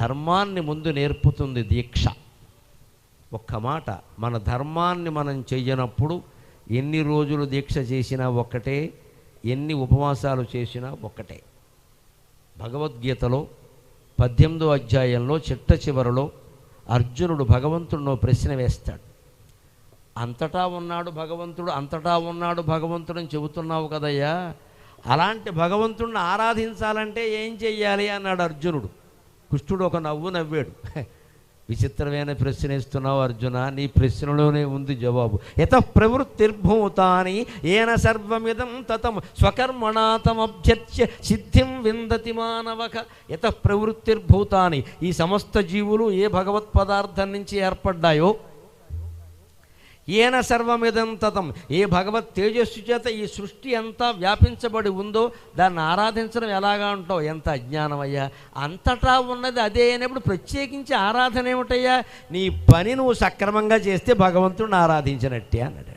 ధర్మాన్ని ముందు నేర్పుతుంది దీక్ష. ఒక్క మాట మన ధర్మాన్ని మనం చెయ్యనప్పుడు ఎన్ని రోజులు దీక్ష చేసినా ఒక్కటే ఎన్ని ఉపవాసాలు చేసినా ఒక్కటే. భగవద్గీతలో పద్దెనిమిదో అధ్యాయంలో చిట్ట చివరలో అర్జునుడు భగవంతుడినో ప్రశ్న వేస్తాడు. అంతటా ఉన్నాడు భగవంతుడు అంతటా ఉన్నాడు భగవంతుడని చెబుతున్నావు కదయ్యా? అలాంటి భగవంతుడిని ఆరాధించాలంటే ఏం చెయ్యాలి? అన్నాడు అర్జునుడు. కృష్ణుడు ఒక నవ్వు నవ్వాడు. విచిత్రమైన ప్రశ్న ఇస్తున్నావు అర్జున నీ ప్రశ్నలోనే ఉంది జవాబు. యత ప్రవృత్తిర్భూతాని ఏన సర్వమిదం తతం స్వకర్మణాతమభ్యర్చ్య సిద్ధిం విందతి మానవక యత ప్రవృత్తిర్భూతాని ఈ సమస్త జీవులు ఏ భగవత్ పదార్థం నుంచి ఏర్పడ్డాయో ఏన సర్వమిదం తతం? ఏ భగవత్ తేజస్సు చేత ఈ సృష్టి అంతా వ్యాపించబడి ఉందో దాన్ని ఆరాధించడం ఎలాగా ఉంటావు ఎంత అజ్ఞానమయ్యా? అంతటా ఉన్నది అదే అయినప్పుడు ప్రత్యేకించి ఆరాధన ఏమిటయ్యా? నీ పని నువ్వు సక్రమంగా చేస్తే భగవంతుడిని ఆరాధించినట్టే అన్నాడు